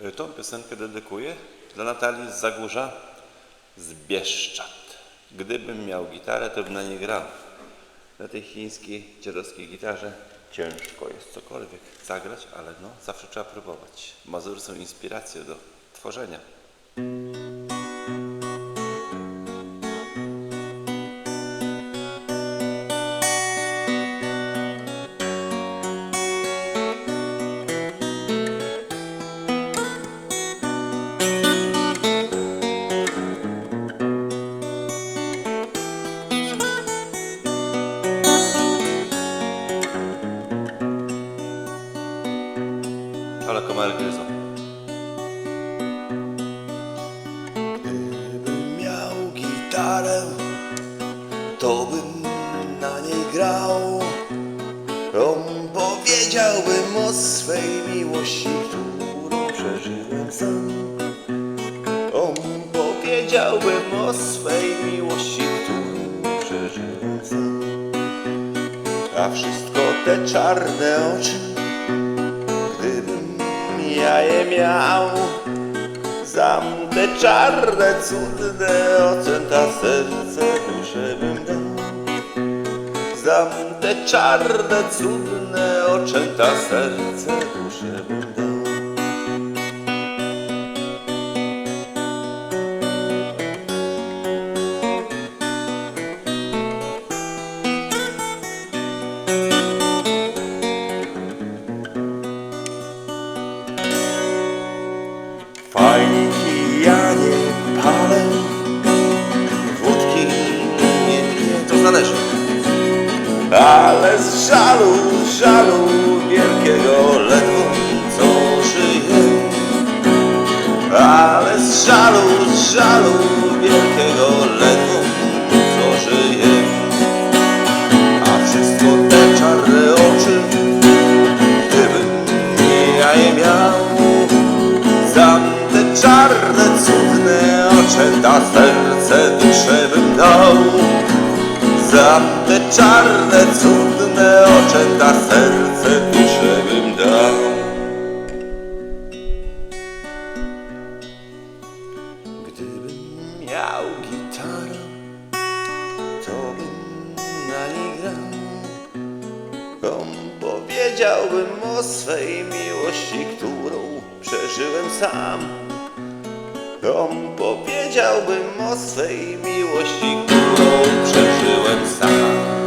Y, Tą piosenkę dedykuję dla Natalii z Zagórza, z Bieszczad. Gdybym miał gitarę, to bym na niej grał. Na tej chińskiej, dziadowskiej gitarze ciężko jest cokolwiek zagrać, ale no, zawsze trzeba próbować. Mazury są inspiracją do tworzenia. Gryzą. Gdybym miał gitarę, to bym na niej grał. On powiedziałbym o swej miłości, którą przeżyłem sam. On powiedziałbym o swej miłości, którą przeżyłem sam. A wszystko te czarne oczy, je miał. Czarne, cudne oczęta serce duszę bym dał. Za te czarne, cudne oczęta serce duszę bym dał. Ale z żalu, żalu wielkiego ledwo co żyję. Ale z żalu, z żalu wielkiego ledwo co żyję. A wszystko te czarne oczy, gdybym ja je miał. Za te czarne, cudne oczęta serce duszę bym dał. Za te czarne, cudne oczęta serce duszę bym dał. Gdybym miał gitarę, to bym na niej grał. Powiedziałbym o swej miłości, którą przeżyłem sam. Powiedziałbym o swej miłości, którą przeżyłem sam.